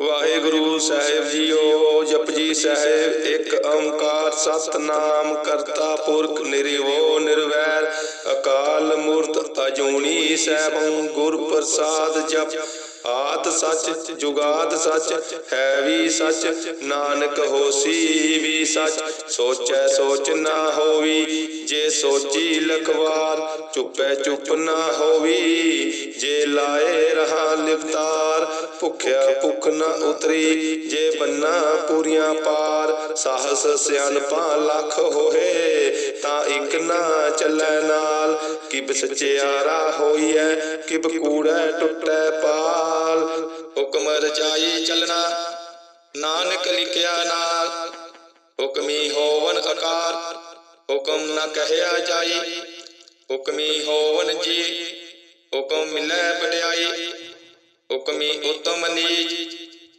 ਵਾਹਿਗੁਰੂ ਸਾਹਿਬ ਜੀਓ, ਜਪਜੀ ਸਾਹਿਬ, ਇੱਕ ਓੰਕਾਰ ਸਤਨਾਮ ਕਰਤਾ ਪੁਰਖ ਨਿਰਵੋ ਨਿਰਵੈਰ। ਅਕਾਲ ਮੂਰਤ ਅਜੂਨੀ ਸੈਭੰ ਗੁਰ ਪ੍ਰਸਾਦ ਜਪ। ਆਦ ਸੱਚ, ਜੁਗਾਦ ਸੱਚ, ਹੈ ਵੀ ਸੱਚ, ਨਾਨਕ ਹੋਸੀ ਵੀ ਸੱਚ। ਸੋਚੈ ਸੋਚ ਨਾ ਹੋਵੀ, ਜੇ ਸੋਚੀ ਲਖਵਾਰ, ਚੁੱਪੈ ਚੁੱਪ ਨਾ ਹੋਵੀ। ਜੇ ਲਾਏ ਰਹਾ ਲਿਵਤਾਰ ਭੁਖਿਆ ਭੁਖ ਨਾ ਉਤਰੀ। ਜੇ ਬੰਨਾ ਪੂਰੀਆਂ ਪਾਰ, ਸਾਹਸ ਸਿਆਣਪਾ ਲੱਖ ਹੋਏ, ਤਾਂ ਇੱਕ ਨਾ ਚੱਲੈ ਨਾਲ। ਕਿਬ ਸਚਿਆਰਾ ਹੋਈਐ ਕਿਬ ਕੂੜੈ ਟੁੱਟੈ ਪਾਲ ਹੁਕਮ ਰਚਾਈ ਚੱਲਣਾ। ਨਾਨਕ ਲਿਖਿਆ ਨਾਲ ਹੁਕਮੀ ਹੋਵਨ ਆਕਾਰ ਹੁਕਮ ਨਾ ਕਹਿਆ ਜਾਈ, ਹੁਕਮੀ ਹੋਵਨ ਜੀ। ਹੁਕਮ ਮਿਲੈ ਵਡਿਆਈ, ਹੁਕਮੀ ਉਤਮ ਨੀਚ।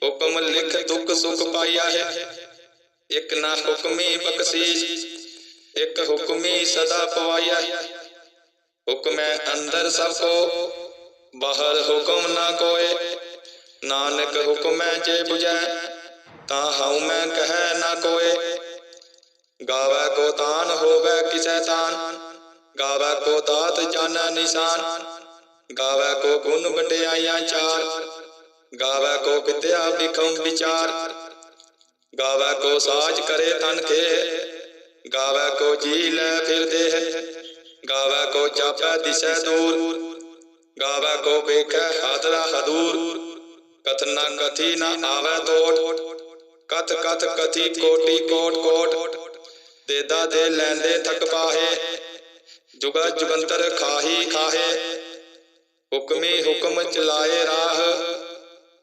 ਹੁਕਮ ਲਿਖ ਦੁਖ ਸੁਖ ਪਾਇਆ ਹੈ। ਇੱਕ ਨਾ ਹੁਕਮੀ ਬਖਸ਼ੀਸ਼, ਇਕ ਹੁਕਮੀ ਸਦਾ ਪਵਾਇਆ ਹੁਕਮੈ ਅੰਦਰ ਸਭ ਕੋ ਬਾਹਰ ਹੁਕਮ ਨਾ ਕੋਏ, ਨਾਨਕ ਹੁਕਮੈ ਜੇ 부ਜੈ ਤਾਂ ਹਉ ਮੈਂ ਕਹੈ ਨਾ ਕੋਏ। ਗਾਵੈ ਕੋ ਤਾਨ, ਹੋਵੈ ਕਿਸੈ ਤਾਨ, ਗਾਵੈ ਕੋ ਦਾਤ ਜਾਣੈ ਨਿਸ਼ਾਨ। ਗਾਵੈ ਕੋ ਗੁਣ ਵਡਿਆਈਆਂ ਚਾਰ, ਗਾਵੈ ਕੋ ਵਿਦਿਆ ਵਿਖਮ ਵਿਚਾਰ। ਗਾਵੈ ਕੋ ਸਾਜ ਕਰੇ ਤਨ ਕੇ, ਗਾਵੈ ਕੋ ਜੀ ਲੈ ਫਿਰਦੇ ਹੈ ਗਾਵੈ ਕੋ ਚਾਪੈ ਦਿਸੈ ਦੂਰ ਗਾਵੈ ਕੋ ਵੇਖੈ ਹਾਦਰਾ ਹਦੂਰ ਕਥਨਾ ਕਥੀ ਨਾ ਆਵੈ ਤੋਟ ਕਥ ਕਥ ਕਥੀ ਕੋਟੀ ਕੋਟ ਕੋਟ ਦੇਦਾ ਦੇ ਲੈਂਦੇ ਥਕ ਪਾਹੇ ਜੁਗਾ ਜੁਗੰਤਰ ਖਾਹੀ ਖਾਹੇ ਹੁਕਮੀ ਹੁਕਮ ਚਲਾਏ ਰਾਹ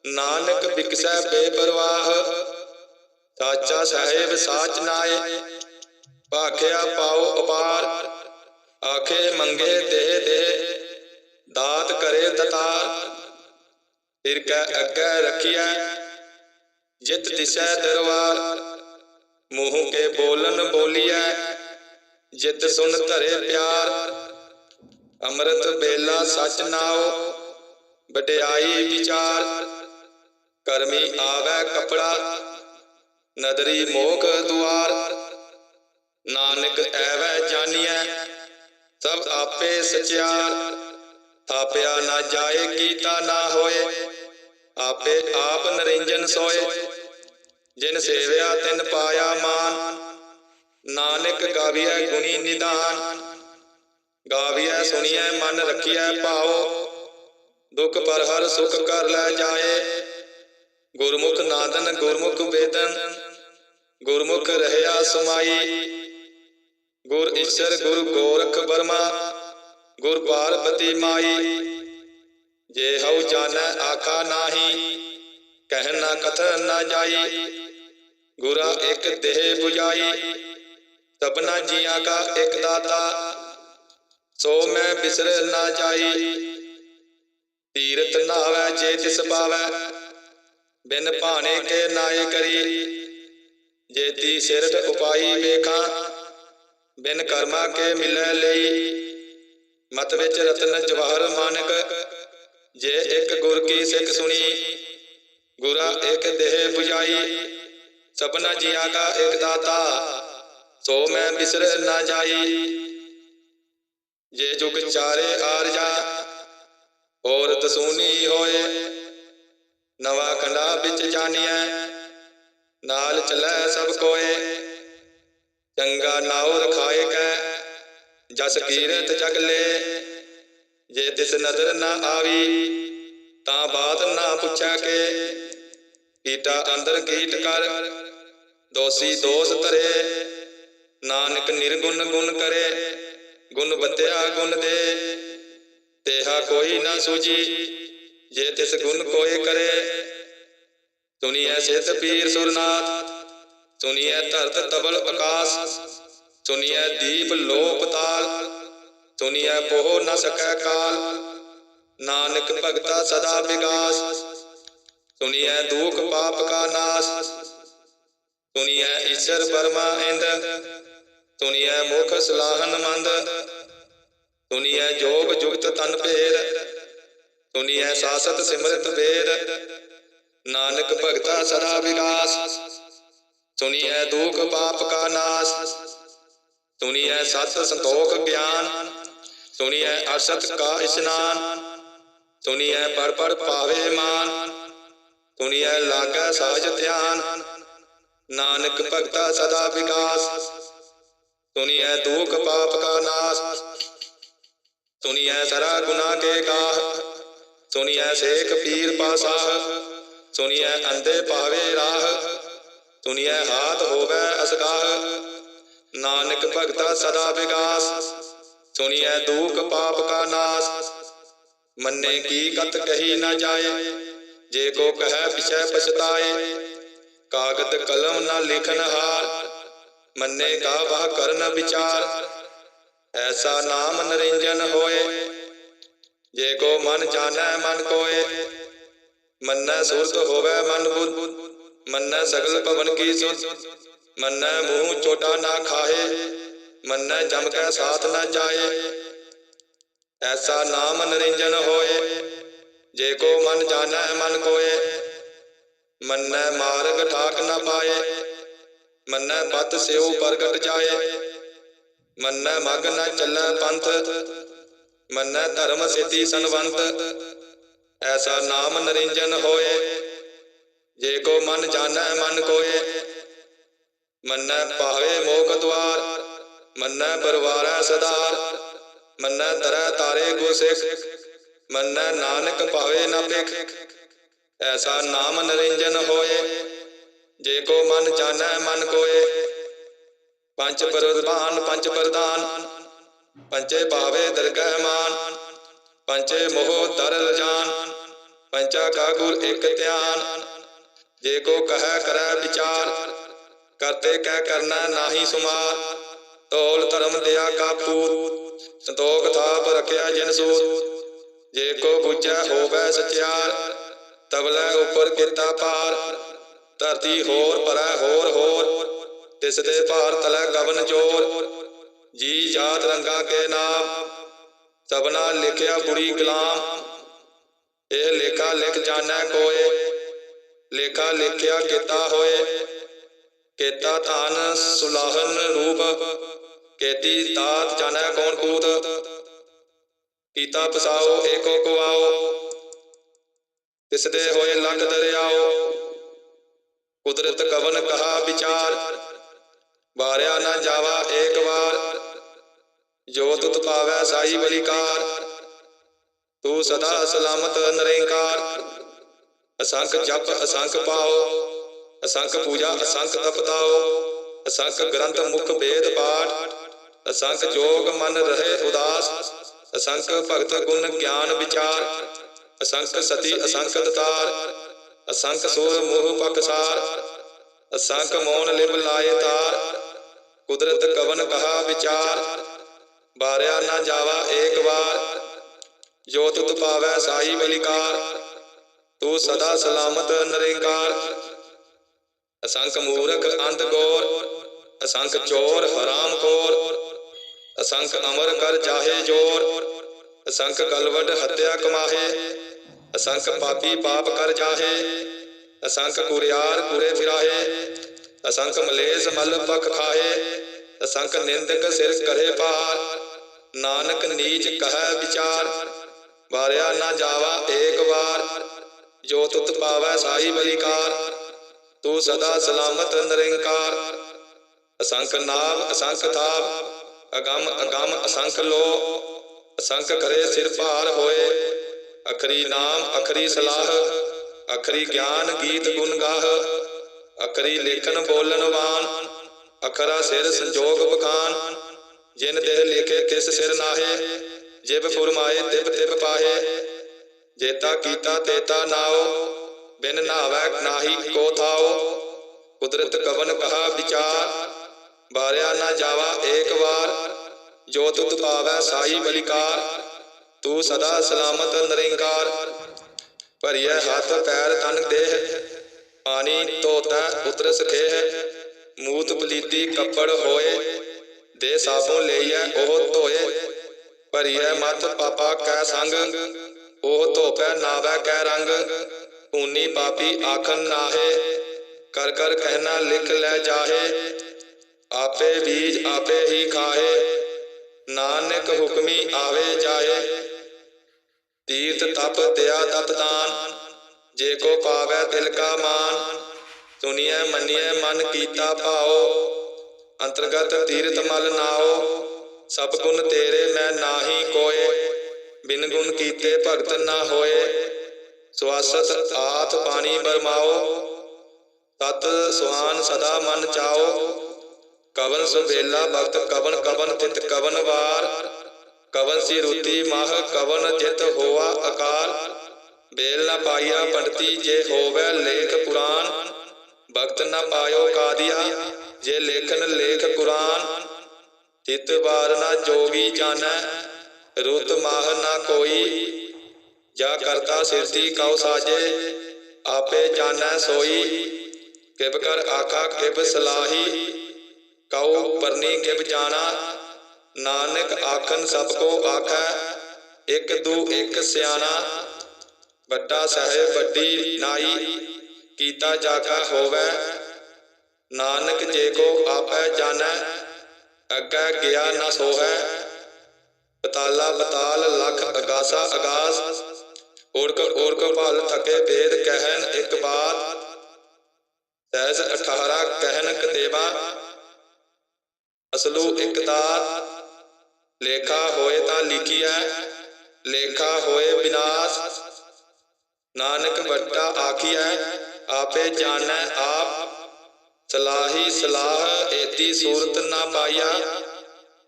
ਨਾਨਕ ਬਿਕਸੈ ਬੇਪਰਵਾਹ ਸਾਚਾ ਸਾਹਿਬ ਸਾਚ ਨਾਏ ਭਾਖਿਆ ਪਾਉ ਅਪਾਰ ਆਖੇ ਮੰਗੇ ਦੇ ਦੇ ਦਾਤ ਕਰੇ ਦਤਾਰ ਫਿਰ ਕੈ ਅੱਗੇ ਰਖਿਆ ਜਿਤ ਦਿਸੈ ਦਰਬਾਰ। ਮੂੰਹ ਕੇ ਬੋਲਨ ਬੋਲੀਐ, ਜਿਤ ਸੁਨ ਧਰੇ ਪਿਆਰ। ਅੰਮ੍ਰਿਤ ਬੇਲਾ ਸਚ ਨਾਉ, ਵਡਿਆਈ ਵਿਚਾਰ। ਕਰਮੀ ਆਵੈ ਕਪੜਾ, ਨਦਰੀ ਮੋਖ ਦੁਆਰ। ਨਾਨਕ ਐਵੈ ਜਾਣੀਐ ਸਭ ਆਪੇ ਸਚਿਆਰ। ਆਪਿਆ ਨਾ ਜਾਏ, ਕੀਤਾ ਨਾ ਹੋਏ। ਆਪੇ ਆਪ ਨਰਿੰਜਨ ਸੋਏ। ਜਿਨ ਸੇਵਿਆ, ਤਿਨ ਪਾਇਆ ਮਾਨ। ਨਾਨਕ ਗਾਵੀਐ ਗੁਣੀ ਨਿਦਾਨ। ਗਾਵੀਐ, ਸੁਣੀਐ, ਮਨ ਰਖੀਐ ਭਾਉ। ਦੁਖ ਪਰ ਹਰ ਸੁਖ ਕਰ ਲੈ ਜਾਏ। ਗੁਰਮੁਖ ਨਾਦਨ, ਗੁਰਮੁਖ ਵੇਦਨ। ਗੁਰਮੁਖ ਰਹਿਆ ਸਮਾਈ। ਗੁਰ ਈਸ਼ਰ, ਗੁਰ ਗੋਰਖ ਬਰਮਾ। ਗੁਰ ਪਾਰਬਤੀ ਮਾਈ, ਜੇ ਹਉ ਜਾਣੈ ਆਖਾ ਨਾਹੀ, ਕਹਿ ਨਾ ਕਥਨ ਨਾ ਜਾਈ, ਗੁਰਾ ਇੱਕ ਦੇਹ 부ਜਾਈ ਸਭਨਾ ਜੀਆਂ ਕਾ ਇੱਕ ਦਾਤਾ, ਸੋ ਮੈਂ ਬਿਸਰ ਨਾ ਜਾਈ। ਤੀਰਤ ਨਾਵੈ ਜੇ ਤਿਸ ਪਾਵੈ, ਬਿਨ ਭਾਣੇ ਕੇ ਨਾਏ ਕਰੀ। ਜੇ ਤੀ ਸਿਰਤ ਉਪਾਈ ਵੇਖਾਂ, ਬਿਨ ਕਰਮਾ ਕੇ ਮਿਲੈ ਲਈ। ਮਤ ਵਿੱਚ ਰਤਨ ਜਵਾਹਰ ਮਾਨਕ। ਜੇ ਇੱਕ ਗੁਰ ਕੀ ਸਿੱਖ ਸੁਣੀ, ਗੁਰਾ ਇੱਕ ਦੇਹ 부ਜਾਈ ਸਭਨਾ ਜੀਆਂ ਕਾ ਇੱਕ ਦਾਤਾ, ਸੋ ਮੈਂ ਬਿਸਰ ਨਾ ਜਾਈ। ਜੇ ਜੁਗ ਚਾਰੇ ਆਰਜਾ ਔਰਤ ਸੂਨੀ ਹੋਏ। ਨਵਾ ਖੰਡਾ ਵਿੱਚ ਜਾਣੀਐ, ਨਾਲ ਚੱਲੈ ਸਭ ਕੋਏ। ਚੰਗਾ ਨਾਉ ਰਖਾਏ ਕੈ। ਜਸ ਕੀਰਤ ਜਗ ਲੈ। ਜੇ ਤਿਸ ਨਦਰ ਨਾ ਆਵੀ, ਤਾਂ ਬਾਤ ਨਾ ਪੁੱਛਾ ਕੇ। ਕੀਟਾ ਅੰਦਰ ਕੀਟ ਕਰ, ਦੋਸੀ ਦੋਸ ਧਰੇ। ਨਾਨਕ ਨਿਰਗੁਣ ਗੁਣ ਕਰੇ, ਗੁਣ ਬਤਿਆ ਗੁਣ ਦੇ। ਤੇਹਾ ਕੋਈ ਨਾ ਸੂਜੀ ਜੇ ਤਿਸ ਗੁਣ ਕੋਏ ਕਰੇ। ਸੁਨੀਐ ਸਿਧ ਪੀਰ ਸੁਰਨਾਥ, ਸੁਨੀਐ ਧਰਤ ਤਬਲ ਆਕਾਸ ਸੁਨੀਐ ਦੀਪ ਲੋਕ ਤਾਲ ਸੁਨੀਐ ਪੋਹ ਨ ਸਕੈ ਕਾਲ। ਨਾਨਕ ਭਗਤਾ ਸਦਾ ਵਿਗਾਸ ਸੁਨੀਐ ਦੁਖ ਪਾਪ ਕਾ ਨਾਸ। ਸੁਨੀਐ ਈਸ਼ਰ ਬਰਮਾ ਇੰਦ ਸੁਨੀਐ ਮੁਖ ਸਲਾਹਨ ਮੰਦ। ਸੁਨੀਐ ਜੋਗ ਜੁਗਤ ਤਨ ਭੇਦ ਸੁਨੀਐ ਸਾਸਤ ਸਿਮਰਤ ਵੇਦ ਨਾਨਕ ਭਗਤਾ ਸਦਾ ਵਿਗਾਸ ਸੁਣੀਐ ਦੁਖ ਪਾਪ ਕਾ ਨਾਸ। ਸੁਣੀਐ ਸਤ ਸੰਤੋਖ ਗਿਆਨ, ਸੁਣੀਐ ਅਸਤ ਕਾ ਇਸ਼ਨਾਨ, ਸੁਣੀਐ ਪਰ ਪਰ ਪਾਵੇ ਮਾਨ, ਸੁਣੀਐ ਲਾਗੈ ਸਾਜ ਧਿਆਨ, ਨਾਨਕ ਭਗਤਾ ਸਦਾ ਵਿਕਾਸ, ਸੁਣੀਐ ਦੁਖ ਪਾਪ ਕਾ ਨਾਸ, ਸੁਣੀਐ ਸਰਾ ਗੁਨਾ ਕੇ ਗਾਹ, ਸੁਣੀਐ ਸੇਖ ਪੀਰ ਪਾਸਾਹ ਸੁਣੀਐ ਅੰਦੇ ਪਾਵੇ ਰਾਹ, ਸੁਣੀਐ ਹਾਥ ਹੋਵੇ ਅਸਗਾਹ ਨਾਨਕ ਭਗਤਾ ਸਦਾ ਵਿਗਾਸ, ਸੁਣੀਐ ਦੂਖ ਪਾਪ ਕਾ ਨਾਸ। ਮੰਨੇ ਕੀ ਕਤ ਕਹੀ ਨਾ ਜਾਏ, ਜੇ ਕੋ ਕਹੈ ਪਿਛੈ ਪਛਤਾਏ। ਕਾਗਦ ਕਲਮ ਨਾ ਲਿਖਨ ਹਾਰ, ਮੰਨੇ ਕਾ ਵਾਹ ਕਰਨ ਵਿਚਾਰ। ਐਸਾ ਨਾਮ ਨਰਿੰਜਨ ਹੋਏ, ਜੇ ਕੋ ਮਨ ਜਾਣੈ ਮਨ ਕੋਏ। ਮੰਨੈ ਸੁਰਤ ਹੋਵੇ ਮਨ ਬੁੱਧ, ਮੰਨੈ ਸਗਲ ਭਵਨ ਕੀ ਸੁਧ। ਮੰਨੈ ਮੂੰਹ ਚੋਟਾ ਨਾ ਖਾਏ ਮੰਨੈ ਜਮ ਕੈ ਸਾਥ ਨਾ ਜਾਏ। ਐਸਾ ਨਾਮ ਨਰਿੰਜਨ ਹੋਏ, ਜੇ ਕੋ ਮਨ ਜਾਣੈ ਮਨ ਕੋਏ। ਮੰਨੈ ਮਾਰਗ ਠਾਕ ਨਾ ਪਾਏ, ਮੰਨੈ ਪਤ ਸਿਉ ਪ੍ਰਗਟ ਜਾਏ। ਮੰਨੈ ਮਗ ਨਾ ਚੱਲੈ ਪੰਥ, ਮੰਨੈ ਧਰਮ ਸਿੱਧੀ ਸੰਵੰਤ ਐਸਾ ਨਾਮ ਨਰਿੰਜਨ ਹੋਏ, ਜੇ ਕੋ ਮਨ ਜਾਣੈ ਮਨ ਕੋਏ। ਮੰਨੈ ਪਾਵੇ ਮੋਖ ਦਵਾਰ, ਮੰਨੈ ਪਰਵਾਰੈ ਸਦਾਰ, ਮੰਨੈ ਤਰੈ ਤਾਰੇ ਗੁਰਸਿੱਖ ਮੰਨੈ ਨਾਨਕ ਭਾਵੇ ਨਾ ਭਿਖ। ਐਸਾ ਨਾਮ ਨਰਿੰਜਨ ਹੋਏ, ਜੇ ਕੋ ਮਨ ਜਾਣੈ ਮਨ ਕੋਏ। ਪੰਜ ਪ੍ਰਧਾਨ ਪੰਜ ਪ੍ਰਦਾਨ ਪੰਚੇ ਭਾਵੇ ਦਰਗਹਿ ਮਾਨ, ਪੰਚੇ ਮੋਹ ਦਰ ਜਾਨ, ਪੰਚਾ ਕਾ ਗੁਰ ਇਕ ਧਿਆਨ। ਜੇ ਕੋ ਕਹੈ ਕਰੈ ਵਿਚਾਰ ਕਰਤੇ ਕਹਿ ਕਰਨਾ ਨਾਹੀ ਸੁਮਾਰ ਤੋਲ ਧਰਮ ਦਿਆ ਕਾਪੂਤ ਸੰਤੋਖ ਥਾਪ ਰਖਿਆ ਜਿਨ ਸੂਤ। ਜੇ ਕੋ ਬੁਝੈ ਹੋਵੇ ਸਚਿਆਰ ਤਬਲੇ ਉਪਰ ਕੀਤਾ ਪਾਰ ਧਰਤੀ ਹੋਰ ਪਰੈ ਹੋਰ ਹੋਰ, ਤਿਸ ਦੇ ਭਾਰ ਤਲੈ ਕਵਨ ਜੋਰ। ਜੀ ਜਾਤ ਰੰਗਾ ਕੇ ਨਾਮ, ਸਭਨਾ ਲਿਖਿਆ ਬੁਰੀ ਗੁਲਾਮ। ਇਹ ਲੇਖਾ ਲਿਖ ਜਾਣੈ ਕੋਏ, ਲੇਖਾ ਲਿਖਿਆ ਕੀਤਾ ਹੋਏ। ਕੇਤਾ ਧਨ ਸੁਲਾਹਨ ਰੂਪ, ਕੇਤੀ ਤਾਤ ਜਾਣੈ ਕੌਣ ਕੂਤ। ਕੀਤਾ ਪਸਾਓ, ਏਕੋ ਕੁਆਓ ਤਿਸ ਦੇ ਹੋਏ ਲੱਖ ਦਰਿਆਓ। ਕੁਦਰਤ ਕਵਨ ਕਹਾ ਵਿਚਾਰ, ਵਾਰਿਆ ਨਾ ਜਾਵਾ ਏਕ ਵਾਰ। ਜੋ ਤੁਤ ਪਾਵੈ ਸਾਈ ਬਲਿਕਾਰ ਤੂੰ ਸਦਾ ਸਲਾਮਤ ਨਿਰੰਕਾਰ। ਅਸੰਖ ਜਪ ਅਸੰਖ ਪਾਓ। ਅਸੰਖ ਪੂਜਾ ਅਸੰਖ ਤਪਤਾਓ ਅਸੰਖ ਗ੍ਰੰਥ ਮੁਖ ਵੇਦ ਪਾਠ ਅਸੰਖ ਜੋਗ ਮਨ ਰਹੇ ਉਦਾਸ ਅਸੰਖ ਭਗਤ ਗੁਣ ਗਿਆਨ ਵਿਚਾਰ ਅਸੰਖ ਸਤੀ ਅਸੰਖ ਦਤਾਰ ਅਸੰਖ ਸੁਰ ਮੋਹ ਪਕਸਾਰ ਅਸੰਖ ਮੋਨ ਲਿਵ ਲਾਏ ਤਾਰ ਕੁਦਰਤ ਕਵਨ ਕਹਾ ਵਿਚਾਰ ਬਾਰਿਆ ਨਾ ਜਾਵਾ ਏਕ ਵਾਰ ਜੋ ਤੁਤ ਪਾਵੈ ਸਾਈ ਬਲਿਕਾਰ ਤੂੰ ਸਦਾ ਸਲਾਮਤ ਨਿਰੰਕਾਰ ਅਸੰਖ ਮੂਰਖ ਅੰਧ ਗੋਰ, ਅਸੰਖ ਚੋਰ ਹਰਾਮ ਖੋਰ ਅਸੰਖ ਅਮਰ ਕਰ ਜਾਹੇ ਜੋਰ, ਅਸੰਖ ਕਲਵਟ ਹੱਤਿਆ ਕਮਾਹੇ, ਅਸੰਖ ਪਾਪੀ ਪਾਪ ਕਰ ਜਾਹੇ, ਅਸੰਖ ਕੁਰਿਆਰ ਕੁਰੇ ਫਿਰਾਹੇ, ਅਸੰਖ ਮਲੇਸ ਮਲ ਪਖ ਖਾਹੇ, ਅਸੰਖ ਨਿੰਦਕ ਸਿਰ ਕਰੇ ਪਾਰ ਨਾਨਕ ਨੀਚ ਕਹੈ ਵਿਚਾਰ, ਵਾਰਿਆ ਨਾ ਜਾਵਾ ਏਕ ਵਾਰ, ਜੋ ਤੁਤ ਪਾਵੈ ਸਾਈ ਬਲਿਕਾਰ। ਤੂੰ ਸਦਾ ਸਲਾਮਤ ਨਿਰੰਕਾਰ। ਅਸੰਖ ਨਾਮ, ਅਸੰਖ ਥਾਪ, ਅਗੰਮ ਅਗੰਮ, ਅਸੰਖ ਲੋ। ਅਸੰਖ ਕਰੇ ਸਿਰ ਭਾਰ ਹੋਏ। ਅਖਰੀ ਨਾਮ, ਅਖਰੀ ਸਲਾਹ, ਅਖਰੀ ਗਿਆਨ ਗੀਤ ਗੁਣ ਗਾਹ। ਅਖਰੀ ਲੇਖਨ ਬੋਲਨ ਵਾਨ, ਅਖਰਾ ਸਿਰ ਸੰਜੋਗ ਬਖਾਨ। ਜਿਨ ਦੇਹ ਲਿਖੇ ਤਿਸ ਸਿਰ ਨਾਹੇ, ਜਿਬ ਫੁਰਮਾਏ ਤਿਬ ਤਿਬ ਪਾਹੇ। ਜੇਤਾ ਕੀਤਾ ਤੇਤਾ ਨਾਓ ਬਿਨ ਨਾਵੈ ਨਾਹੀ ਕੋ ਥਾਓ ਕੁਦਰਤ ਕਵਨ ਕਹਾ ਵਿਚਾਰ, ਬਾਰਿਆ ਨਾ ਜਾਵਾ ਏਕ ਵਾਰ, ਜੋ ਤੁਤ ਪਾਵੈ ਸਾਈ ਬਲਿਕਾਰ, ਤੂੰ ਸਦਾ ਸਲਾਮਤ ਨਿਰੰਕਾਰ। ਭਰੀਐ ਹੱਥ ਪੈਰ ਤਨ ਦੇਹ, ਪਾਣੀ ਧੋਤਾ ਉਤਰ ਸਖੇ ਮੂਤ ਪਲੀਤੀ ਕੱਪੜ ਹੋਏ, ਦੇ ਸਾਬੋਂ ਲਈਐ ਉਹ ਧੋਏ। ਭਰੀਐ ਮਤ ਪਾਪਾ ਕੈ ਸੰਗ, ਉਹ ਧੋਪੈ ਨਾਵੈ ਕੈ ਰੰਗ। ਪੂਨੀ ਪਾਪੀ ਆਖਨ ਨਾਹੇ ਕਰ ਕਰ ਕਹਿਣਾ ਲਿਖ ਲੈ ਜਾਹੇ। ਆਪੇ ਬੀਜ ਆਪੇ ਹੀ ਖਾਹੇ। ਨਾਨਕ ਹੁਕਮੀ ਆਵੇ ਜਾਏ। ਤੀਰਥ ਤਪ ਤਿਆ ਦਤ ਦਾਨ। ਜੇ ਕੋ ਪਾਵੈ ਦਿਲ ਕਾ ਮਾਨ। ਸੁਨੀਐ ਮੰਨੀਐ ਮਨ ਕੀਤਾ ਭਾਓ ਅੰਤਰਗਤ ਤੀਰਥ ਮਲ ਨਾਓ ਸਭ ਗੁਣ ਤੇਰੇ ਮੈਂ ਨਾਹੀ ਕੋਏ। ਬਿਨ ਗੁਣ ਕੀਤੇ ਭਗਤ ਨਾ ਹੋਏ। ਸੁਆਸਤ ਆਥ ਪਾਣੀ ਬਰਮਾਓ, ਤਤ ਸੁਹਾਨ ਸਦਾ ਮਨ ਚਾਓ। ਕਵਨ ਸੁਬੇਲਾ ਭਗਤ, ਕਵਨ ਕਵਨ ਤਿਤ ਕਵਨ ਵਾਰ। ਕਵਨ ਸੀ ਰੁਤੀ ਮਾਹ, ਕਵਨ ਜਿਤ ਹੋਆ ਅਕਾਲ ਬੇਲ ਨਾ ਪਾਇਆ ਪੰਡਤੀ, ਜੇ ਹੋਵੇ ਲੇਖ ਪੁਰਾਨ। ਭਗਤ ਨਾ ਪਾਇਓ ਕਾਦੀਆ, ਜੇ ਲੇਖਨ ਲੇਖ ਕੁਰਾਨ। ਤਿਤ ਵਾਰ ਨਾ ਜੋਗੀ ਜਾਣੈ, ਰੁਤ ਮਾਹ ਨਾ ਕੋਈ। ਜਾ ਕਰਤਾ ਸਿਰਤੀ ਕਉ ਸਾਜੇ ਆਪੇ ਜਾਣੈ ਸੋਈ। ਕਿਬ ਕਰ ਆਖਾ ਕਿਬ ਸਲਾਹੀ। ਕਉ ਪਰਨੀ ਕਿਬ ਜਾਣਾ। ਨਾਨਕ ਆਖਨ ਸਭ ਕੋ ਆਖੈ ਇਕ ਦੂ ਇਕ ਸਿਆਣਾ। ਵੱਡਾ ਸਹਿਬ ਵੱਡੀ ਨਾਈ। ਕੀਤਾ ਜਾਗਾ ਹੋਵੇ। ਨਾਨਕ ਜੇ ਕੋ ਆਪੈ ਜਾਣੈ ਅੱਗੇ ਗਿਆ ਨਾ ਸੋਹੈ। ਪਤਾਲਾ ਪਤਾਲ ਲਖ ਅਗਾਸਾ ਅਗਾਸ। ਓੜਕ ਓੜਕ ਭਲ ਥਕੇ ਵੇਦ ਕਹਿਨ ਇੱਕ ਬਾਤ। ਸਹਿਜ 18 ਕਹਿਨ ਕਤੇਵਾ ਅਸਲੂ ਇੱਕ ਦਾਤ। ਲੇਖਾ ਹੋਏ ਤਾਂ ਲਿਖੀਐ ਲੇਖਾ ਹੋਏ ਵਿਨਾਸ਼ ਨਾਨਕ ਵੱਟਾ ਆਖੀਐ ਆਪੇ ਜਾਣੈ ਆਪ। ਸਲਾਹੀ ਸਲਾਹ ਏਤੀ ਸੂਰਤ ਨਾ ਪਾਈਆ।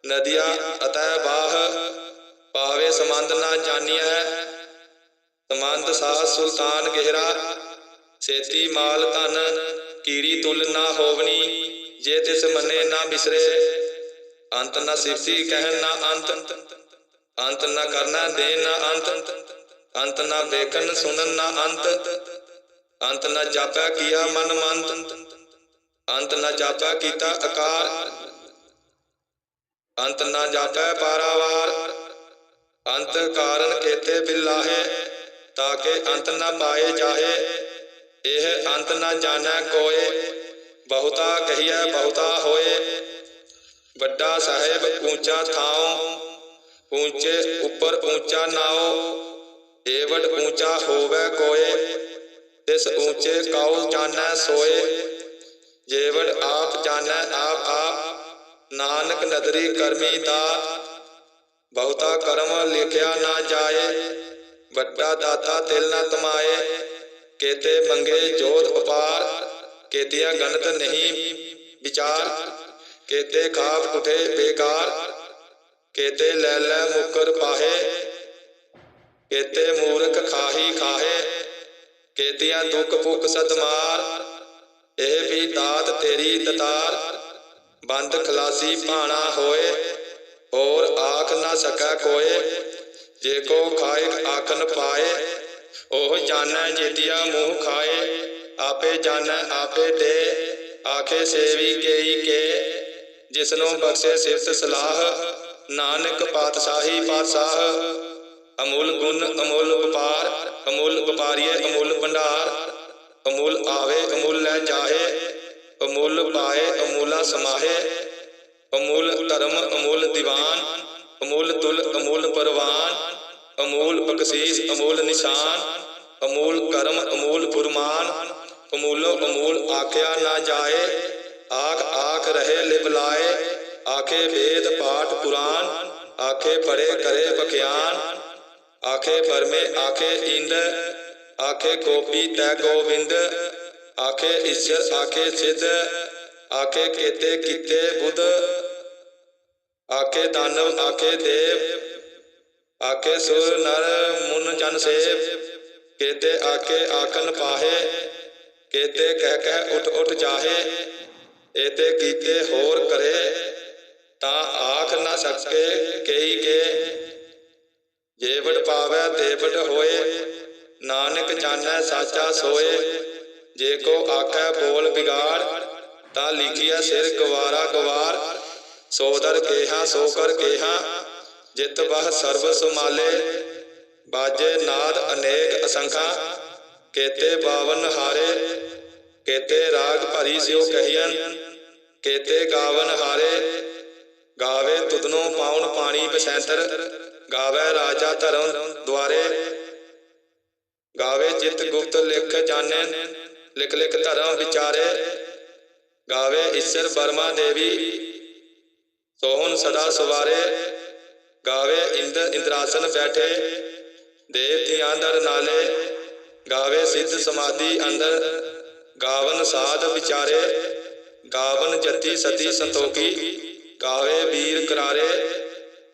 ਨਦੀਆ ਅਤੈ ਬਾਹ ਪਾਵੇ ਸੰਬੰਧ ਨਾ ਜਾਣੀਐ। ਸੰਬੰਧ ਸਾਹ ਸੁਲਤਾਨ ਗਹਿਰਾ, ਸੇਤੀ ਮਾਲ ਧਨ, ਕੀੜੀ ਤੁਲ ਨਾ ਹੋਵਣੀ, ਜੇ ਤਿਸ ਮੰਨੇ ਨਾ ਬਿਸਰੇ। ਅੰਤ ਨਾ ਸਿਫਤੀ ਕਹਿਣ ਨਾ ਅੰਤ ਅੰਤ ਨਾ ਕਰਨਾ ਦੇ ਨਾ ਅੰਤ ਅੰਤ ਨਾ ਵੇਖਣ ਸੁਣਨ ਨਾ ਅੰਤ ਅੰਤ ਨਾ ਜਾਪਿਆ ਕੀਆ ਮਨ ਮੰਤ, ਅੰਤ ਨਾ ਜਾਪਿਆ ਕੀਤਾ ਆਕਾਰ ਅੰਤ ਨਾ ਜਾਪੈ ਪਾਰਾਵਾਰ, ਅੰਤ ਕਾਰਨ ਕੇਤੇ ਬਿਲਾਹੇ ਤਾਕੇ ਅੰਤ ਨਾ ਪਾਏ ਜਾਏ ਇਹ ਅੰਤ ਨਾ ਜਾਣੈ ਕੋਏ। ਬਹੁਤਾ ਕਹੀਐ, ਬਹੁਤਾ ਹੋਏ। ਵੱਡਾ ਸਾਹਿਬ ਉੱਚਾ ਥਾਉ ਉੱਚੇ ਉੱਪਰ ਉੱਚਾ ਨਾਉ। ਏਵਡ ਉੱਚਾ ਹੋਵੇ ਕੋਏ। ਤਿਸ ਉੱਚੇ ਕਾਉ ਜਾਣੈ ਸੋਏ। ਜੇਵੜ ਆਪ ਜਾਣੈ ਆਪ ਆਪ ਨਾਨਕ ਨਦਰੀ ਕਰਮੀ ਦਾ। ਬਹੁਤਾ ਕਰਮ ਲਿਖਿਆ ਨਾ ਜਾਏ। ਵੱਡਾ ਦਾਤਾ ਦਿਲ ਨਾ ਤਮਾਏ ਕੇਤੇ ਮੰਗੇ ਜੋਤ ਵਪਾਰ, ਕੇਤਿਆ ਗਨਤ ਨਹੀਂ ਵਿਚਾਰ, ਕੇਤੇ ਖਾਪ ਉਠੇ ਬੇਕਾਰ, ਕੇਤੇ ਲੈ ਲੈ ਮੁਕਰ ਪਾਹੇ, ਕੇਤੇ ਮੂਰਖ ਖਾਹੀ ਖਾਹੇ, ਕੇਤਿਆ ਦੁਖ ਭੁਖ ਸਤਮਾਰ ਇਹ ਵੀ ਦਾਤ ਤੇਰੀ ਦਤਾਰ, ਬੰਦ ਖਲਾਸੀ ਭਾਣਾ ਹੋਏ, ਹੋਰ ਆਖ ਨਾ ਸਕੈ ਕੋਏ। ਜੇ ਕੋ ਖਾਏ ਆਖਨ ਪਾਏ, ਉਹ ਜਾਣੈ ਜੇਤਿਆ ਮੂੰਹ ਖਾਏ। ਆਪੇ ਜਾਣੈ, ਆਪੇ ਦੇ। ਆਖੇ ਸੇਵੀ ਕੇਈ ਕੇ। ਜਿਸਨੂੰ ਬਖਸ਼ੇ ਸਿਫਤ ਸਲਾਹ, ਨਾਨਕ ਪਾਤਸ਼ਾਹੀ ਪਾਤਸ਼ਾਹ। ਅਮੁੱਲ ਗੁਣ, ਅਮੁੱਲ ਵਪਾਰ ਅਮੁੱਲ ਵਪਾਰੀਏ ਅਮੁੱਲ ਭੰਡਾਰ। ਅਮੁੱਲ ਆਵੇ, ਅਮੁੱਲ ਲੈ ਜਾਹੇ। ਅਮੁੱਲ ਪਾਏ, ਅਮੁੱਲਾ ਸਮਾਹੇ। ਅਮੁੱਲ ਧਰਮ, ਅਮੁੱਲ ਦੀਵਾਨ। ਅਮੁੱਲ ਤੁਲ, ਅਮੁੱਲ ਪਰਵਾਨ, ਅਮੂਲ ਬਖਸ਼ੀਸ਼, ਅਮੂਲ ਨਿਸ਼ਾਨ, ਅਮੂਲ ਕਰਮ, ਅਮੂਲ ਫੁਰਮਾਨ ਅਮੂਲੋ ਅਮੂਲ ਆਖਿਆ ਨਾ ਜਾਏ, ਆਖ ਆਖ ਰਹੇ ਲਿਬਲਾਏ ਆਖੇ ਵੇਦ ਪਾਠ ਪੁਰਾਨ, ਆਖੇ ਪੜੇ ਕਰੇ ਬਖਿਆਨ ਆਖੇ ਪਰਮੇ ਆਖੇ ਇੰਦ, ਆਖੇ ਗੋਪੀ ਤੈ ਗੋਵਿੰਦ, ਆਖੇ ਈਸ਼ਰ ਆਖੇ ਸਿੱਧ, ਆਖੇ ਕੇਤੇ ਕੀਤੇ ਬੁੱਧ ਆਖੇ ਦਾਨਵ ਆਖੇ ਦੇਵ। ਆਖੇ ਸੁਰ ਨਰ ਮੁਨ ਜਨ ਸੇਵ। ਕੇਤੇ ਆਖੇ ਆਖਨ ਪਾਹੇ। ਕੇਤੇ ਕਹਿ ਕਹਿ ਉਠ ਉਠ ਜਾਹੇ। ਏਤੇ ਕੀਤੇ ਹੋਰ ਕਰੇ। ਤਾਂ ਆਖ ਨਾ ਸਕੇ ਕਈ ਕੇ। ਜੇਵੜ ਪਾਵੈ ਦੇਵੜ ਹੋਏ। ਨਾਨਕ ਜਾਣੈ ਸਾਚਾ ਸੋਏ। ਜੇ ਕੋ ਆਖੈ ਬੋਲ ਬਿਗਾੜ ਤਾਂ ਲਿਖਿਆ ਸਿਰ ਗਵਾਰਾ ਗਵਾਰ। ਸੋ ਦਰ ਕੇਹਾ, ਸੋ ਕਰ ਕੇਹਾ, ਜਿਤ ਬਹ ਸਰਬ ਸੁਮਾਲੇ। ਬਾਜੇ ਨਾਦ ਅਨੇਕ ਅਸੰਖਾ, ਕੇਤੇ ਬਾਵਨ ਹਾਰੇ। ਕੇਤੇ ਰਾਗ ਭਰੀ ਸਿਓ ਕਹੀਨ ਕੇਤੇ ਗਾਵਨ ਹਾਰੇ। ਗਾਵੇ ਤੁਧਨੋ ਪਾਉਣ ਪਾਣੀ ਬਸੈਂਤਰ ਗਾਵੇ ਰਾਜਾ ਧਰਮ ਦੁਆਰੇ। ਗਾਵੇ ਜਿਤ ਗੁਪਤ ਲਿਖ ਜਾਣੈ, ਲਿਖ ਲਿਖ ਧਰਮ ਵਿਚਾਰੇ। ਗਾਵੇ ਈਸ਼ਰ ਬਰਮਾ ਦੇਵੀ ਸੋਹਣ ਸਦਾ ਸਵਾਰੇ ਗਾਵੇ ਇੰਦਰ ਇੰਦਰਾਸਨ ਬੈਠੇ, ਦੇਵ ਦੇਵਤਿਆਂ ਦਰ ਨਾਲੇ, ਗਾਵੇ ਸਿੱਧ ਸਮਾਧੀ ਅੰਦਰ, ਗਾਵਨ ਸਾਧ ਵਿਚਾਰੇ, ਗਾਵਨ ਜਤੀ ਸਤੀ ਸੰਤੋਖੀ, ਗਾਵੇ ਵੀਰ ਕਰਾਰੇ,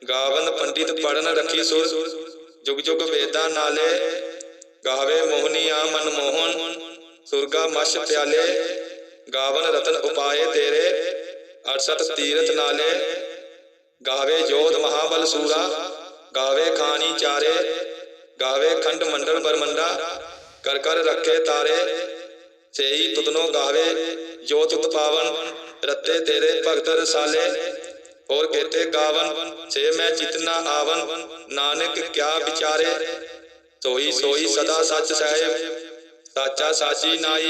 ਗਾਵਨ ਪੰਡਿਤ ਪੜਨ ਰੱਖੀ ਸੁਰ, ਜੁਗ ਜੁਗ ਵੇਦਾਂ ਨਾਲੇ, ਗਾਵੇ ਮੋਹਨੀਆ ਮਨ ਮੋਹਨ, ਸੁਰਗਾ ਮਛ ਪਿਆਲੇ, ਗਾਵਨ ਰਤਨ ਉਪਾਏ ਤੇਰੇ 68 ਤੀਰਥ ਨਾਲੇ, ਗਾਵੇ ਜੋਧ ਮਹਾਬਲ ਸੂਰਾ, ਗਾਵੇ ਖਾਨੀ ਚਾਰੇ, ਗਾਵੇ ਖੰਡ ਮੰਡਲ ਬਰਮੰਡਾ, ਕਰ ਕਰ ਰੱਖੇ ਤਾਰੇ, ਸੇਈ ਤੁਧਨੋ ਗਾਵੇ ਜੋ ਤੁਤ ਪਾਵਨ, ਰੱਤੇ ਤੇਰੇ ਭਗਤ ਰਸਾਲੇ, ਹੋਰ ਕੇਤੇ ਗਾਵਨ ਸੇ ਮੈਂ ਜਿਤਨਾ ਆਵਨ, ਨਾਨਕ ਕਿਆ ਵਿਚਾਰੇ, ਸੋਈ ਸੋਈ ਸਦਾ ਸੱਚ ਸਹਿਬ, ਸਾਚਾ ਸਾਚੀ ਨਾਈ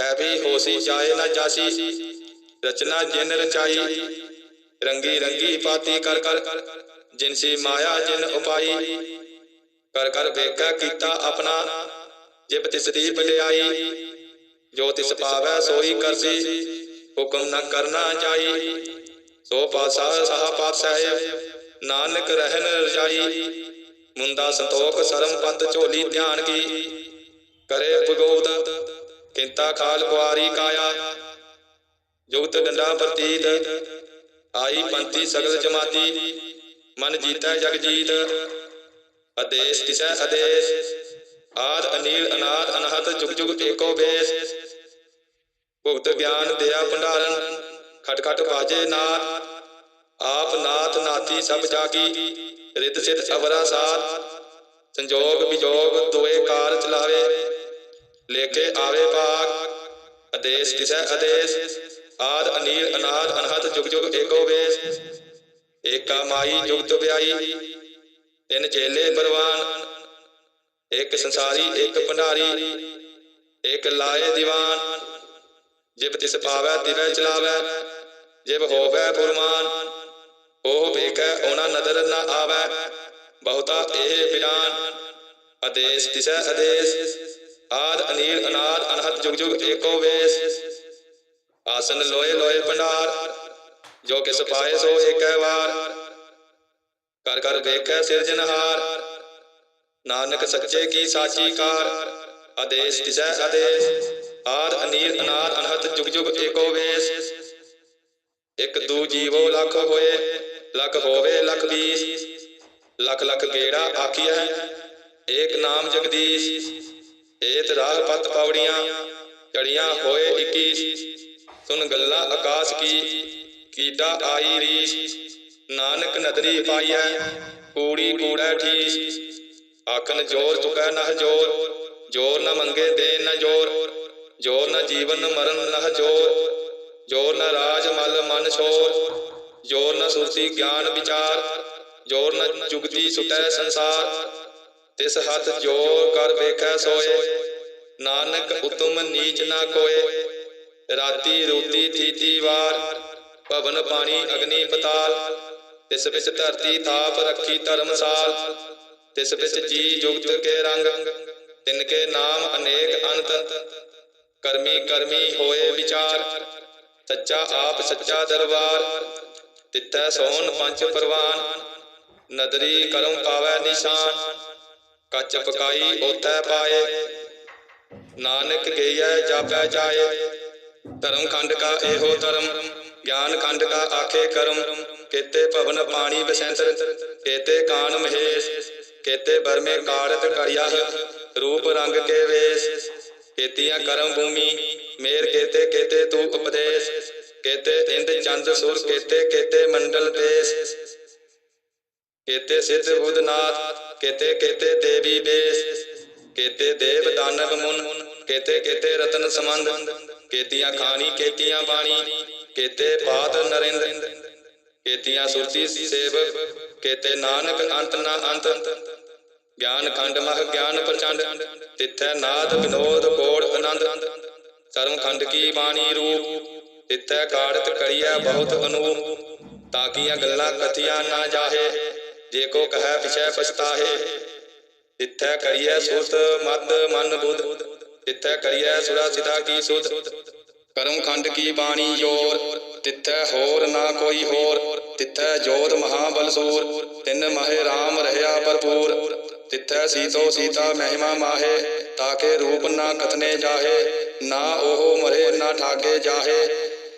ਹੈ ਹੋਸੀ ਜਾਏ ਨਾ ਜਾਸੀ। ਰਚਨਾ ਜਿਨ ਰਚਾਈ, ਰੰਗੀ ਰੰਗੀ ਪਾਤੀ ਕਰ ਕਰ, ਜਿਨਸੀ ਮਾਇਆ ਜਿਨ ਉਪਾਈ। ਕਰ ਕਰ ਵੇਖਾ ਕੀਤਾ ਆਪਣਾ, ਜਿਬ ਤਿਸ ਦੀ ਵਡਿਆਈ ਜੋ ਤਿਸ ਪਾਵੈ ਸੋਈ ਕਰਸੀ, ਹੁਕਮ ਨਾ ਕਰਨਾ ਚਾਈ ਸੋ ਪਾਸਾ ਸ਼ਾਹ ਪਾਤਸ਼ਾਹ ਨਾਨਕ ਰਹਿਨ ਰਜਾਈ। ਮੁੰਦਾ ਸੰਤੋਖ ਸਰਮ ਪੰਤ ਝੋਲੀ ਧਿਆਨ ਕੀ। ਕਰੇ ਉਪਗੋਤ ਕਿੰਤਾ ਖਾਲ ਕੁਆਰੀ ਕਾਇਆ। ਜੁਗਤ ਡੰਡਾ ਪ੍ਰਤੀਤ, ਆਈ ਪੰਥੀ ਸਗਲ ਜਮਾਤੀ, ਮਨ ਜੀਤੈ ਜਗ ਜੀਤ, ਆਦੇਸ਼ ਤਿਸੈ ਆਦੇਸ਼, ਆਦ ਅਨੀਲ ਅਨਾਦ ਅਨਹਤ ਜੁਗ ਜੁਗ ਏਕੋ ਬੇਸ ਭੁਗਤ ਗਿਆਨ ਦਿਆ ਭੰਡਾਰਨ, ਖਟ ਖਟ ਬਾਜੇ ਨਾਦ ਆਪ ਨਾਥ ਨਾਤੀ ਸਭ ਜਾਗੀ, ਰਿਤ ਸਿਧ ਅਵਰਾ ਸਾਧ ਸੰਜੋਗ ਵਿਜੋਗ ਦੋਏ ਕਾਰ ਚਲਾਵੇ ਲੇਕੇ ਆਵੇ ਭਾਗ ਆਦੇਸ਼ ਤਿਸੈ ਆਦੇਸ਼। ਆਦ ਅਨੀਲ ਅਨਾਦ ਅਨਹਤ ਜੁਗ ਜੁਗ ਏਕੋ ਵੇਸ, ਏਕਾ ਮਾਈ ਜੁਗਤ ਵਿਆਈ ਤਿੰਨ ਚੇਲੇ ਪਰਵਾਨ ਇੱਕ ਸੰਸਾਰੀ, ਇੱਕ ਭੰਡਾਰੀ, ਇੱਕ ਲਾਏ ਦੀਵਾਨ। ਜਿਬ ਤਿਸ ਪਾਵੈ ਤਿਵੈ ਚਲਾਵੈ, ਜਿਬ ਹੋਵੈ ਫੁਰਮਾਨ, ਉਹ ਵੇਖੈ ਉਹਨਾਂ ਨਦਰ ਨਾ ਆਵੈ। ਬਹੁਤਾ ਇਹ ਬਿਰਾਨ ਆਦੇਸ਼ ਤਿਸੈ ਆਦੇਸ਼। ਆਦ ਅਨੀਲ ਅਨਾਦ ਅਨਹਤ ਜੁਗ ਜੁਗ ਏਕੋ ਵੇਸ। ਆਸਨ ਲੋਏ ਲੋਏ ਭੰਡਾਰ, ਜੋ ਕਿ ਪਾਏ ਸੋ ਏਕੈ ਵਾਰ। ਕਰ ਕਰ ਵੇਖੈ ਸਿਰਜਨਹਾਰ ਨਾਨਕ ਸੱਚੇ ਕੀ ਸਾਚੀ ਕਾਰ। ਆਦੇਸ਼ ਤਿਸੈ ਆਦੇਸ਼ ਆਦ ਅਨੀਲ ਅਨਾਦ ਅਨਹਤ ਜੁਗ ਜੁਗ ਏਕੋ ਵੇਸ। ਇੱਕ ਦੂ ਜੀਵੋ ਲੱਖ ਹੋਏ, ਲਖ ਹੋਵੇ ਲੱਖ ਵੀਸ ਲੱਖ ਲਖ ਗੇੜਾ ਆਖੀਐ, ਏਕ ਨਾਮ ਜਗਦੀਸ਼। ਏਤ ਰਾਹ ਪਤ ਪੌੜੀਆਂ ਚੜੀਆਂ ਹੋਏ 21 ਸੁਨ ਗੱਲਾਂ ਆਕਾਸ਼ ਕੀ ਕੀਟਾ ਆਈ ਰੀਸ। ਨਾਨਕ ਨਦਰੀ ਪਾਈਐ ਕੂੜੀ ਕੂੜੈ ਠੀਸ। ਆਖਨ ਜੋਰ ਚੁਕੈ ਨਹ ਜੋਰ ਜੋਰ ਨ ਮੰਗੇ ਦੇ ਨ ਜੋਰ ਜੋਰ ਨ ਜੀਵਨ ਮਰਨ ਨਹ ਜੋਰ ਜੋਰ ਨ ਰਾਜ ਮਲ ਮਨ ਸ਼ੋਰ ਜੋਰ ਨ ਸੁਰਤੀ ਗਿਆਨ ਵਿਚਾਰ, ਜੋਰ ਨ ਚੁਗਦੀ ਸੁਟੈ ਸੰਸਾਰ। ਤਿਸ ਹੱਥ ਜੋਰ ਕਰ ਵੇਖੈ ਸੋਏ, ਨਾਨਕ ਉਤਮ ਨੀਚ ਨਾ ਕੋਏ। ਰਾਤੀ ਰੋਤੀ ਥੀਤੀ ਵਾਰ, ਭਵਨ ਪਾਣੀ ਅਗਨੀ ਪਤਾਲ, ਤਿਸ ਵਿੱਚ ਧਰਤੀ ਥਾਪ ਰੱਖੀ ਧਰਮਸਾਲ ਤਿਸ ਵਿੱਚ ਜੀ ਜੁਗਤ ਕੇ ਰੰਗ, ਤਿਨ ਕੇ ਨਾਮ ਅਨੇਕ ਅਨੰਤ ਕਰਮੀ ਕਰਮੀ ਹੋਏ ਵਿਚਾਰ, ਸੱਚਾ ਆਪ ਸੱਚਾ ਦਰਬਾਰ ਤਿੱਤੈ ਸੋਹਣ ਪੰਜ ਪਰਵਾਨ, ਨਦਰੀ ਕਰਮ ਪਾਵੈ ਨਿਸ਼ਾਨ, ਕੱਚ ਪਕਾਈ ਓਥੈ ਪਾਏ, ਨਾਨਕ ਗਈਐ ਜਾਪੈ ਜਾਏ ਧਰਮ ਖੰਡ ਕਾ ਇਹੋ ਧਰਮ ਗਿਆਨ ਖੰਡ ਕਾ ਆਖੇ ਕਰਮ। ਕੇਤੇ ਭਵਨ ਪਾਣੀ ਬਸੰਤਰ, ਕੇਤੇ ਕਾਨ ਮਹੇਸ਼, ਕੇਤੇ ਬਰਮੇ ਕਾੜਤ ਕੜਿਆ ਰੂਪ ਰੰਗ ਕੇ ਵੇਸ। ਕੇਤੀਆਂ ਕਰਮ ਭੂਮੀ, ਮੇਰ ਕੇਤੇ ਕੇਤੇ ਤੂ ਉਪਦੇਸ਼। ਕੇਤੇ ਇੰਦ ਚੰਦ ਸੁਰ, ਕੇਤੇ ਕੇਤੇ ਮੰਡਲ ਦੇਸ। ਕੇਤੇ ਸਿੱਧ ਬੁੱਧਨਾਥ ਕੇਤੇ ਕੇਤੇ ਦੇਵੀ ਬੇਸ। ਕੇਤੇ ਦੇਵ ਦਾਨਵ ਮੁਨ, ਕੇਤੇ ਕੇਤੇ ਰਤਨ ਸਮੰਦ ਕੇਤੀਆਂ ਖਾਣੀ, ਕੇਤੀਆਂ ਬਾਣੀ, ਕੇਤੇ ਬਾਦ ਨਰਿੰਦ, ਕੇਤੀਆਂ ਸੁਰਤੀ ਸੇਵ, ਕੇਤੇ ਨਾਨਕ ਅੰਤ ਨਾ ਅੰਤ, ਗਿਆਨ ਖੰਡ ਮਹ ਗਿਆਨ ਪ੍ਰਚੰਡ, ਤਿੱਥੈ ਨਾਦ ਵਿਨੋਦ ਕੋੜ ਆਨੰਦ ਧਰਮ ਖੰਡ ਕੀ ਬਾਣੀ ਰੂਪ, ਤਿੱਥੈ ਕਾੜਤ ਕਰੀਐ ਬਹੁਤ ਅਨੂਪ ਤਾਕੀਆਂ ਗੱਲਾਂ ਕਥੀਆਂ ਨਾ ਜਾਹੇ, ਜੇ ਕੋ ਕਹੈ ਪਿਛੈ ਪਛਤਾਹੇ, ਤਿੱਥੈ ਕਰੀਐ ਸੁਰਤ ਮਤ ਮਨ ਬੁੱਧ ਤਿੱਥੈ ਕਰੀਐ ਸੁਰਾ ਸਿਧਾ ਕੀ ਸੁਧ। ਕਰਮ ਖੰਡ ਕੀ ਬਾਣੀ ਜੋਰ। ਤਿੱਥੈ ਹੋਰ ਨਾ ਕੋਈ ਹੋਰ। ਤਿੱਥੈ ਜੋਤ ਮਹਾਬਲ ਸੂਰ। ਤਿੰਨ ਮਹੇ ਰਾਮ ਰਹਿਆ ਭਰਪੂਰ। ਤਿੱਥੈ ਸੀਤੋ ਸੀਤਾ ਮਹਿਮਾ ਮਾਹੇ। ਤਾਕੇ ਰੂਪ ਨਾ ਕਥਨੇ ਜਾਹੇ। ਨਾ ਉਹ ਮਰੇ ਨਾ ਠਾਗੇ ਜਾਹੇ।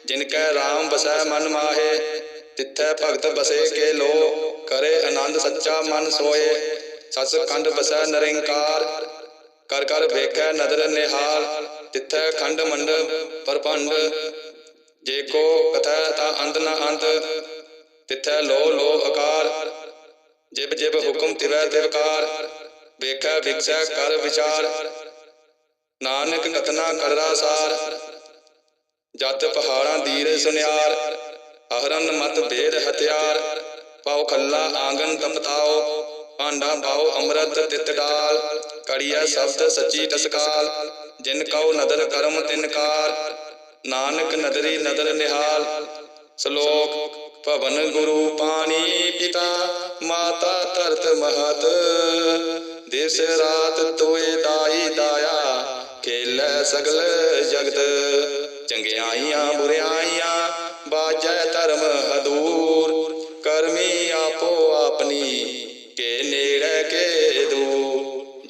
ਜਿਨ ਕੈ ਰਾਮ ਬਸੈ ਮਨ ਮਾਹੇ। ਤਿੱਥੈ ਭਗਤ ਬਸੇ ਕੇ ਲੋ ਕਰੇ ਆਨੰਦ ਸੱਚਾ ਮਨ ਸੋਏ ਸਸ ਖੰਡ ਬਸੈ ਨਰਿੰਕਾਰ। ਕਰ ਕਰ ਵੇਖੈ ਨਦਰ ਨਿਹਾਲ, ਤਿੱਥੈ ਖੰਡ ਮੰਡ ਪਰਪੰਡ। ਜੇ ਕੋ ਕਥੈ ਤਾ ਅੰਤ ਨਾ ਅੰਤ ਤਿੱਥੈ ਲੋ ਲੋ ਅਕਾਰ। ਜਿਬ ਜਿਬ ਹੁਕਮ ਤਿਵੈ ਤਿਵਕਾਰ ਵੇਖੈ ਵਿਖਸੈ ਕਰ ਵਿਚਾਰ। ਨਾਨਕ ਕਤਨਾ ਕਰਰਾ ਸਾਰ, ਜਤ ਪਹਾੜਾਂ ਦੀਰ ਸੁਨਿਆਰ। ਅਹਰਨ ਮਤ ਭੇਦ ਹਥਿਆਰ, ਪਾਉ ਖੱਲਾ ਆਂਗਨ ਤਪਤਾਓ, ਭਾਂਡਾ ਪਾਉ ਅੰਮ੍ਰਿਤ ਤਿਤ ਡਾਲ। ਕੜੀਆ ਸ਼ਬਦ ਸੱਚੀ ਟਸਕਾਲ ਜਿਨ ਕਉ ਨਦਰ ਕਰਮ ਤਿਨ ਕਾਰ। ਨਾਨਕ ਨਦਰੀ ਨਦਰ ਨਿਹਾਲ, ਸ਼ਲੋਕ, ਭਵਨ ਗੁਰੂ ਪਾਣੀ ਪਿਤਾ, ਮਾਤਾ ਧਰਤ ਮਹਤ। ਦਿਸ ਰਾਤ ਤੋਏ ਦਾਈ ਦਾਇਆ, ਖੇਲੇ ਸਗਲ ਜਗਤ। ਚੰਗਿਆਈਆਂ ਬੁਰਿਆਈਆਂ, ਬਾਜੈ ਧਰਮ ਹਦੂਰ। ਕਰਮੀ ਆਪੋ ਆਪਣੀ, ਕੇ ਨੇੜੇ ਕੇ ਦੂਰ।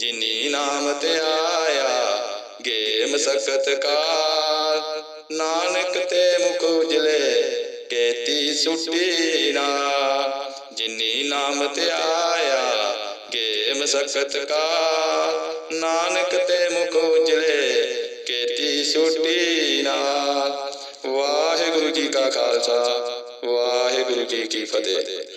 ਜਿਨੀ ਨਾਮ ਤੇ ਆਇਆ ਗੇ ਮਸਕਤ ਕਾਲ ਨਾਨਕ ਤੇ ਮੁਖ ਉਜਲੇ, ਕੇਤੀ ਸੁਟੀ ਨਾ। ਜਿਨੀ ਨਾਮ ਤੇ ਆਇਆ ਗੇ ਮਸਕਤ ਕਾਲ ਨਾਨਕ ਤੇ ਮੁਖ ਉਜਲੇ, ਕੇਤੀ ਸੁਟੀ ਨਾਲ ਵਾਹਿਗੁਰੂ ਜੀ ਕਾ ਖਾਲਸਾ, ਵਾਹਿਗੁਰੂ ਜੀ ਕੀ ਫਤਿਹ।